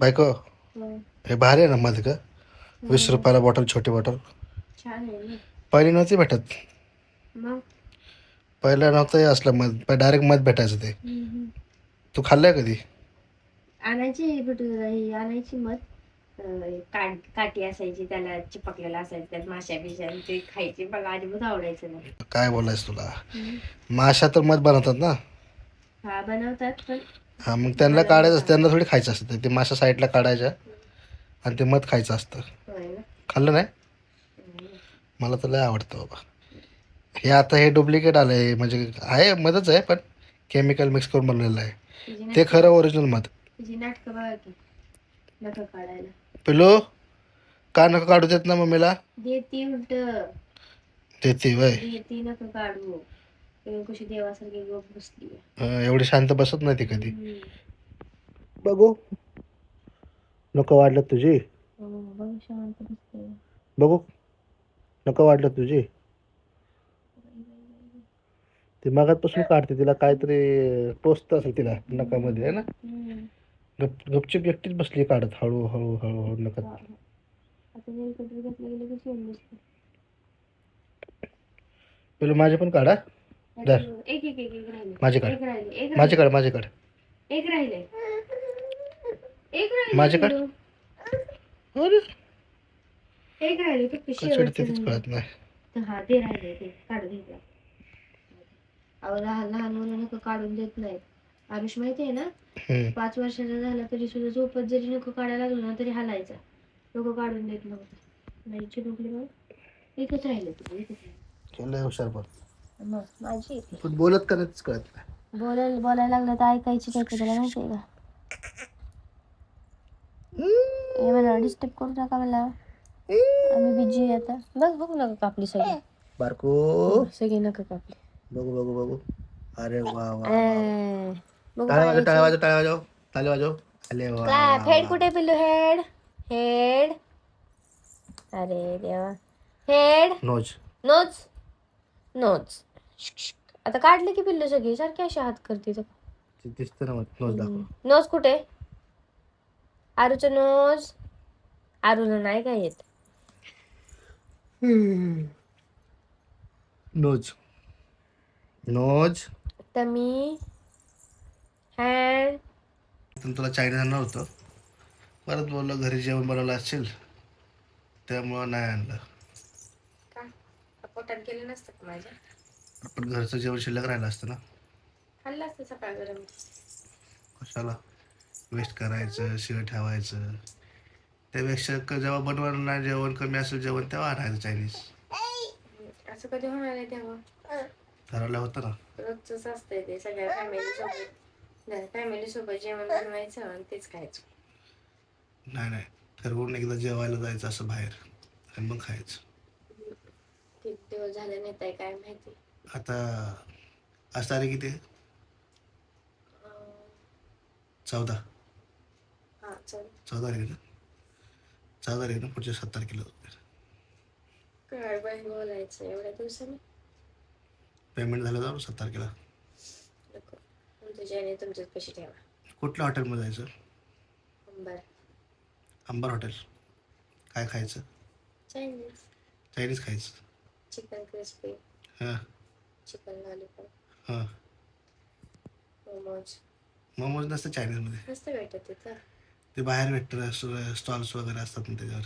बायको? मग हे भारी आहे ना मध का वीस रुपयाला बॉटल छोटी बॉटल छान आहे ना. पहिली नव्हती भेटत? मग? पहिलं नव्हतं हे असलं मध. डायरेक्ट मध भेटायचं ते. हम्म. तू खाल्लंय कधी? आणायची बट ही आणायची मध. अं, काट काठी असायची त्याला चिपकलेला असायचं त्यात माश्या बिश्या आणि ते खायचे. बघा अजिबात आवडायचं नाही. काय बोलायचं तुला? माशा तर मध बनवतात ना? हा बनवतात पण हा मग त्यांना काढायचं असतं त्यांना थोडी खायचं असतं. ते माशा साईडला काढायच्या आणि ते मध खायचं असतं. खाल्लं नाही? मला तर लय आवडतं बाबा. हे आता हे डुप्लिकेट आलं आहे म्हणजे आहे मधच आहे पण केमिकल मिक्स करून बनलेलं आहे. ते खरं ओरिजिनल मध. पिलो का नका काढू देत ना मम्मीला? देती वय. काढू. कशी देवासारखी गप बसली अं, एवढी शांत बसत नाही ती कधी. बघू. नको वाढलं तुझी. हो, बघ शांत बसते बघू. नको वाढलं तुझी. ती मगातपासून काढते तिला काहीतरी टोचत असेल तिला नकामध्ये आहे ना. गप गपचूप एकटीच बसली काढत हळू हळू हळू हळू नका. आता नेल कटर घेतलं गेलं की शिवून बसते पिलू माझे पण काढा. धर. एक एक एक एक राहिले. एक राहिले एक राहिले. एक राहिले. एक राहिले माझ्याकडे? पिल्लू. अरे. एक राहिले फक्त चिडते शेवटचं तीच राहिलं. कळत नाही. तर हा ते राहिले ते काढून घेतला. अहो लहान लहान मुलं काढून देत नाहीत. आरुष माहिती आहे ना? हम्म. पाच वर्षाचा झाला तरी सुद्धा झोपत जरी नको काढायला लागलो ना तरी हालायचा. नको काढून देत नव्हतं. नाही चिडकली मग एकच राहिले एकच राहिलं. हुशार पण. मग माझी. पण बोलत का नाहीच कळत नाही? बोलायला बोलायला लागलं तर ऐकायची काय का त्याला माहिती आहे का? हे मला डिस्टर्ब करू नका मला. आम्ही बिजी आहे आता. बघ बघ नका कापली सगळी. बारको. सगळी नका कापली बघू बघू बघू. अरे वा वा अं, बघू टाळ्या वाजव. टाळ्या वाजव टाळ्या वाजव. टाळ्या वाजव. अरे वा. क्लॅप हेड कुठे पिल्लू हेड? हेड. अरे देवा. हेड. नोज. नोज. नोज. आता काढले की पिल्लू सगळी? सारखी अशी हात करते दिसतं ना मग नोज दाखव. नोज कुठे? आरूचं नोज आरूला नाही काय येत? नोज. नोज. टमी हँड इथून तुला चायनीज आणलं होतं. परत बोललो घरी जेवण बनवलं असेल त्यामुळं नाही आणलं. का? पोटात गेलं नसतं माझ्या पण घरचं जेवण शिल्लक राहिलं असतं ना? खाल्लं असतं सकाळ गरम. कशाला? वेस्ट करायचं शिळं ठेवायचं. त्यापेक्षा क- जेव्हा बनवणार नाही जेवण कमी असेल जेवण तेव्हा आणायचं चायनीज असं कधी होणार आहे तेव्हा. ठरवलं होतं ना? रोजच असतंय ते सगळ्या फॅमिली सोबत. फॅमिली सोबत जेवण बनवायचं आणि तेच खायचं. नाही नाही. ठरवून एकदा जेवायला जायचं असं बाहेर आणि मग खायचं. किती दिवस झाले नेत आहे काय माहिती. आता आज तारीख किती आहे? चौदा. चौदा. तारीख ना? चौदा तारीख ना? पुढच्या सात तारखेला काय बाई बोलायचं एवढ्या दिवसाने? पेमेंट झालं जाऊ सात तारखेला. नको. तुमच्या आणि ठेवा. कुठल्या हॉटेलमध्ये जायचं? बरं अंबर हॉटेल. काय खायचं? चायनीज. चायनीज खायचं. चिकन क्रिस्पी हां. चिकन लॉलीपॉप हां. मोमोज. मोमोज नसतं चायनीजमध्ये? मस्त भेटत तिथं. ते बाहेर भेटतं स्टॉल्स वगैरे असतात ना त्याच्यावर?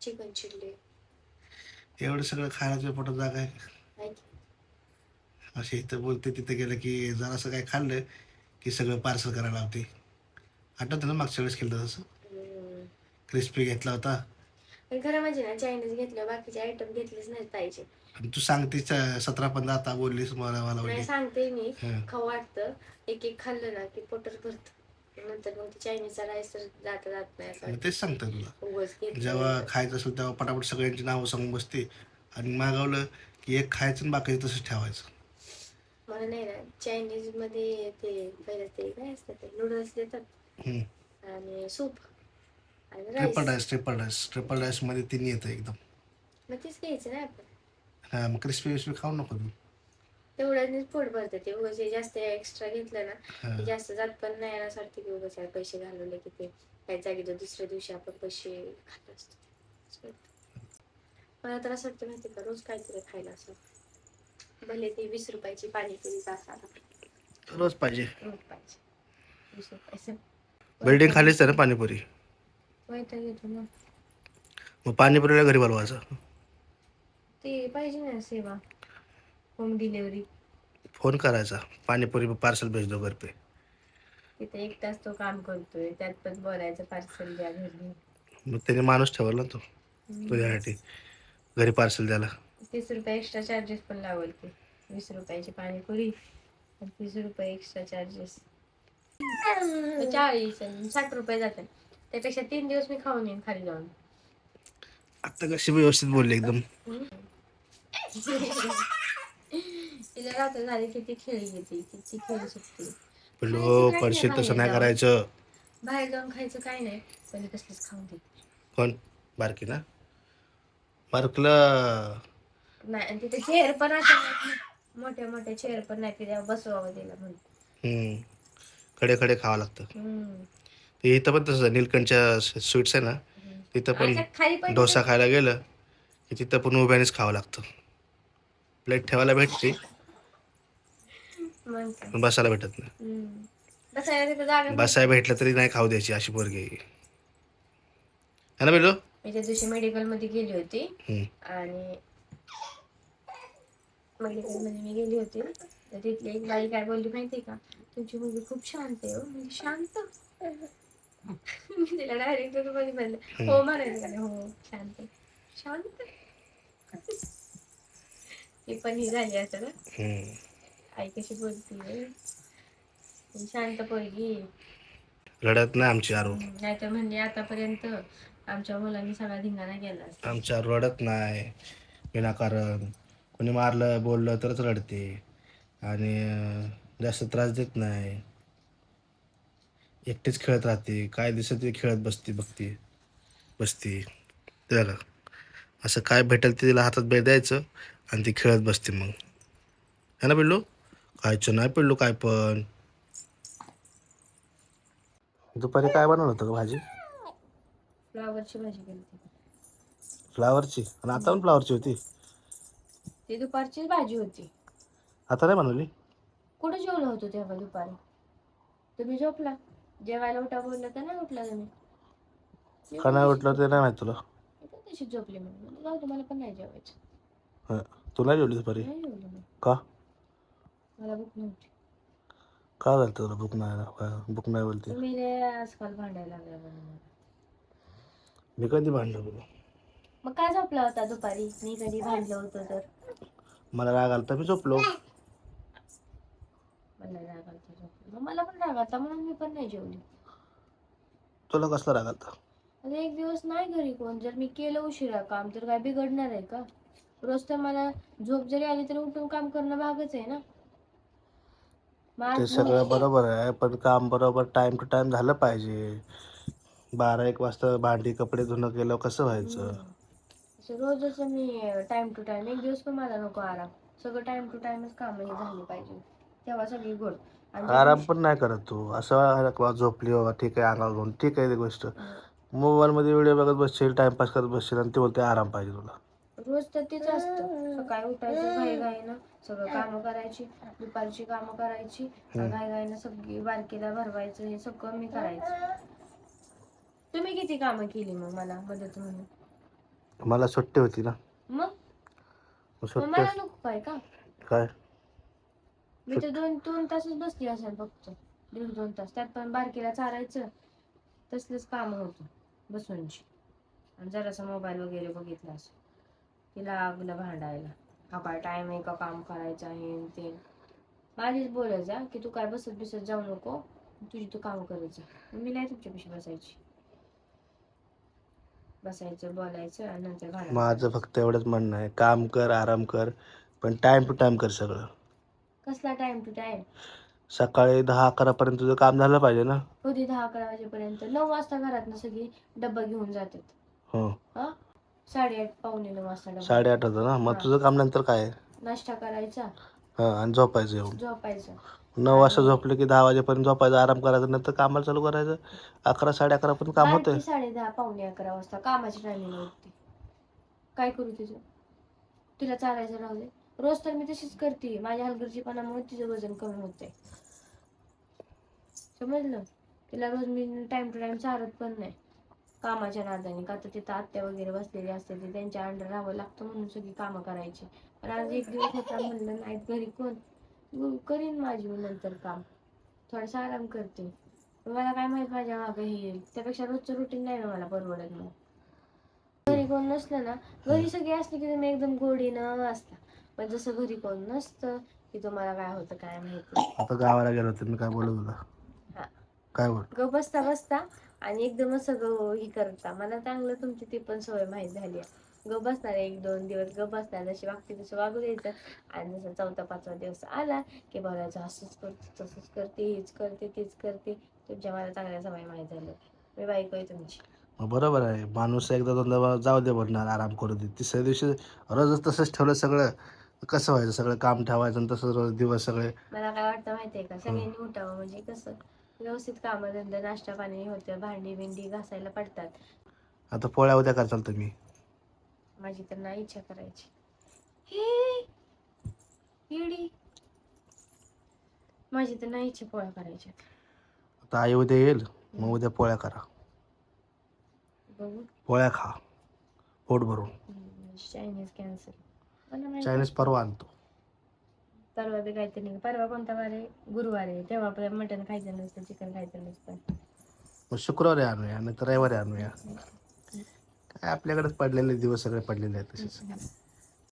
Chicken chilli. एवढं सगळं खायला तुझ्या पोटात जागा आहे असे इथं बोलते तिथं गेलं की जरासं काय खाल्लं की सगळं पार्सल करायला लावते. आठवतं ना मागच्या वेळेस केलं तसं. क्रिस्पी घेतला होता. खरं म्हणजे ना चायनीज घेतलं बाकीचे आयटम घेतलेच नाही पाहिजे. आणि तू सांगतेस अं, सतरा पंधरा आता बोललीस मला मला नाही सांगते मी. हं. खाऊ वाटतं. एक एक खाल्लं ना की पोटर भरत. नंतर मग ते चायनीजचा राईस तर जाता जात नाही असं मी तेच सांगतो तुला. उगाच. जेव्हा खायचं असेल तेव्हा पटापट सगळ्यांची नावं सांगून बसते. आणि मागवलं की एक खायचं आणि बाकीचं तसंच ठेवायचं. मला नाही ना चायनीजमध्ये ते पहिलं ते काय असतं ते नूडल्स देतात. हम्म. आणि सूप आणि triple rice rice triple rice triple राईसमध्ये तीन येतं एकदम. मग तेच घ्यायचं ना आपण. हां मग क्रिस्पी विस्पी खाऊ नको तू. तेवढ्यानेच पोट भरते ते. उगाच हे जास्त एक्स्ट्रा घेतलं ना. ते जास्त जात पण नाही ना सारखे की उगाच यार पैसे घालवले की ते. काही जागी तर दुसऱ्या दिवशी आपण पैसे खात असतो. असं वाटतं. मला तर असं वाटतं माहिती का रोज काहीतरी खायला असं. भले ती वीस रुपयाची पाणीपुरीचा असा रोज पाहिजे. रोज पाहिजे. वीस रुपयाचं बिल्डिंग खालीच आहे ना पाणीपुरी? वैताग येतो ना. मग पाणीपुरीला घरी बोलवायचं ते पाहिजे ना सेवा. होम डिलिव्हरी फोन करायचा. पाणीपुरी पार्सल भेज दो घर पे तिथे एक तास तो काम करतोय. त्यात पण बोलायचं पार्सल द्या घरी. मग त्याने माणूस ठेवला तो. तुझ्यासाठी. घरी पार्सल द्यायला. तीस रुपये एक्स्ट्रा चार्जेस पण लावल की वीस रुपयाची पाणीपुरी आणि तीस रुपये एक्स्ट्रा चार्जेस चाळीस आणि साठ रुपये जातात. त्यापेक्षा तीन दिवस मी खाऊन येईन खाली जाऊन. आता कशी व्यवस्थित बोलली एकदम. तिला रात्र झाली किती खेळी येते किती खेळू शकते. पिल्लू परशी तसं नाही करायचं. बाहेर जाऊन खायचं काय नाही पण कसलंच खाऊन दे कोण? बारकी ना? बारकीला. नाही आणि तिथे चेअर पण ना. मोठ्या मोठ्या चेअर पण नाही तिला बसवावं तिला म्हणून. हम्म, खडे खडे खावं लागतं. हम्म. ते इथं पण तसं नीलकंठच्या स्वीट्स आहे ना तिथं पण खाली पण डोसा खायला गेलं की तिथं पण उभ्यानेच खावं लागतं. प्लेट ठेवायला भेटते. पण बसायला भेटत नाही. बसायला भेटलं तरी नाही खाऊ द्यायची अशी पोरगी आहे. ना मी त्या दिवशी मेडिकलमध्ये गेली होती. आणि मेडिकलमध्ये मी गेली होती तर तिथली एक बाई काय बोलली माहितीये का तुमची मुलगी खूप शांत आहे हो म्हणजे शांत मी तिला डायरेक्टमध्ये म्हणलं हो म्हणायचं? हो शांत आहे. शांत ती पण ही झाली असं. आई कशी शांत पोरगी. रडत नाही आमची आरू. नाहीतर म्हणजे आतापर्यंत आमच्या मुलांनी सगळा धिंगाणा केला. आमच्या आरू रडत नाही. विनाकारण. कोणी मारलं बोललं तरच रडते. आणि जास्त त्रास देत नाही. एकटीच खेळत राहते. काय दिसत ते खेळत बसते बघते. बसते. ते बघा असं काय भेटेल ते तिला हातात भेट द्यायचं. आणि ती खेळत बसते मग. है ना पिल्लू? खायचं नाही पिल्लू काय पण. दुपारी काय बनवलं होतं का भाजी? फ्लावरची भाजी केली होती. फ्लावरची? आणि आता पण फ्लावरची होती? ती दुपारचीच भाजी होती. आता नाही बनवली? कुठे जेवलं होतं तेव्हा दुपारी? तुम्ही झोपला? जेवायला उठा बोलला तर नाही उठला तुम्ही. मी का नाही उठलं ते नाही माहीत तुला. मी पण तशीच झोपली म्हणून. म्हणलं, जाऊ दे, मला पण नाही जेवायचं. हं. तू नाही जेवली दुपारी नाही जेवली मी का? मला भूक नव्हती. का झालं तुला भूक नाही भूक नाही बोलते तुम्ही लय आजकाल भांडायला लागला म्हणून मी कधी भांडलो तुला मग काय झोपला होता दुपारी? मी कधी भांडलं होतं तर. मला राग आला तर मी झोपलो. मला राग आलता झोपली. मग मला पण राग आलता म्हणून मी पण नाही जेवली. तुला कसला राग आला आता एक दिवस नाही घरी कोण. जर मी केलं उशिरा काम तर काय बिघडणार आहे का? रोज तर मला झोप जरी आली तरी उठून काम करणं भागच आहे ना. ते सगळं बरोबर आहे पण काम बरोबर टाइम टू टाइम झालं पाहिजे. बारा एक वाजता भांडी कपडे धुणं केलं कसं व्हायचं? रोजच मी टाइम टू टाइम एक दिवस पण मला नको आराम. सगळं टाइम टू टाइमच काम हे झाली पाहिजे. तेव्हा सगळी गोड. आराम पण नाही करत तू. असं झोपली बाबा ठीक आहे अंगावर घेऊन ठीक आहे ती गोष्ट. मोबाईलमध्ये व्हिडिओ बघत बसशील टाइमपास करत बसशील आणि ते बोलते आराम पाहिजे तुला. रोज तर तेच असतं. सकाळी उठायचं घाई घाईनं सगळं कामं करायची दुपारची कामं करायची घाई घाईनं सगळी बारकीला भरवायचं हे सगळं मी करायचं. तुम्ही किती कामं केली मग मला मदत म्हणून? मला सुट्टी होती ना. मग? मग मग सुट्टी मला नको काय का काय? मी तर दोन दोन तासच बसली असेल फक्त. दीड दोन तास. त्यात पण बारकीला चारायचं तसलंच काम होतं बसूनची. आणि जरासा मोबाईल वगैरे बघितला असं. तिला लागलं भांडायला. हा काय टाइम आहे का काम करायचं आहे ते? माझीच बोलायचा की तू काय बसत बिसत जाऊ नको तुझी तू काम करायचं मी नाही तुमच्यापाशी बसायची. बसायचं बोलायचं आणि नंतर. माझं फक्त एवढंच म्हणणं आहे. काम कर आराम कर पण टाइम टू टाइम कर सगळं. कसला टाइम टू टाइम सकाळी दहा अकरापर्यंत तुझं काम झालं पाहिजे ना? कधी दहा अकरा वाजेपर्यंत. नऊ वाजता घरात सगळी डब्बा घेऊन जातात. हो. हा? साडेआठ पावणे नऊ वाजता डबा. साडेआठ होतं ना? मग. तुझं काम नंतर काय आहे? नाश्ता करायचा. हा आणि झोपायचं येऊन. झोपायचं. नऊ वाजता झोपलं की दहा वाजेपर्यंत झोपायचं आराम करायचं नंतर कामाला चालू करायचं. अकरा साडे अकरा पण काम होतंय. बारकी साडे दहा पावणे अकरा वाजता. कामाची टायमिंग उठते काय करू तिचं तिला चालायचं राहू दे. रोज तर मी तशीच करते. माझ्या हलगर्जीपणामुळे तिचं वजन कमी होतंय. समजलं? तिला रोज मी टाइम टू टाइम चालत पण नाही. कामाच्या नादाने का तर तिथं आत्या वगैरे बसलेली असते ते त्यांच्या अंडर राहावं लागतं म्हणून सगळी कामं करायची. पण आज एक दिवस होता म्हणलं नाही घरी कोण? करीन माझी मी नंतर काम. थोडासा आराम करते. मला काय माहीत माझ्या मागं हे येईल त्यापेक्षा रोजचं रुटीन नाही ना मला परवडत मग. घरी कोण नसलं ना घरी सगळे असले की तुम्ही एकदम गोडीनं असता. पण जसं घरी कोण नसतं की तुम्हाला काय होतं काय माहिती आता गावाला गेलो होतो मी काय बोलू तुला हा. काय बोल ग बसता बसता आणि एकदमच सगळं हे करता. मला चांगलं तुमची ती पण सवय माहीत झाली आहे. ग बसणार एक दोन दिवस ग बसणार. जशी वागते तसं वागू द्यायचं आणि जसं चौथा पाचवा दिवस आला की बोलायचं असंच करते तसंच करते हेच करते तेच करते. तुमच्या मला चांगल्या सवय माहीत झाल्या. मी बायको आहे तुमची. बरोबर आहे. माणूस एकदा दोनदा बा- जाऊ दे म्हणणार आराम करू दे. तिसऱ्या दिवशी रोजच तसंच ठेवलं सगळं. कसं व्हायचं? सगळं काम ठेवायचं आणि तसंच रोज दिवस सगळे मला काय वाटतं माहितीये का? सगळ्यांनी उठावं म्हणजे कसं? व्यवस्थित कामं धंदा नाश्ता पाणी होतं भांडी बिंडी घासायला पडतात. आता पोळ्या उद्या करताल तुम्ही. माझी तर नाही इच्छा करायची. हे! येडी. माझी तर नाही इच्छा पोळ्या करायच्या आता आई उद्या येईल मग उद्या पोळ्या करा. बघू. पोळ्या खा. पोट भरून. चायनीज माहिती चायनीज परवा आणतो. परवा बी काहीतरी नाही. परवा कोणता वार आहे? गुरुवार आहे. तेव्हा आपल्याला मटण खायचं नसतं चिकन खायचं नसतं. मग शुक्रवारी आणूया नाही तर रविवारी आणूया काय आपल्याकडेच पडलेले दिवस सगळे पडलेले आहेत तसेच.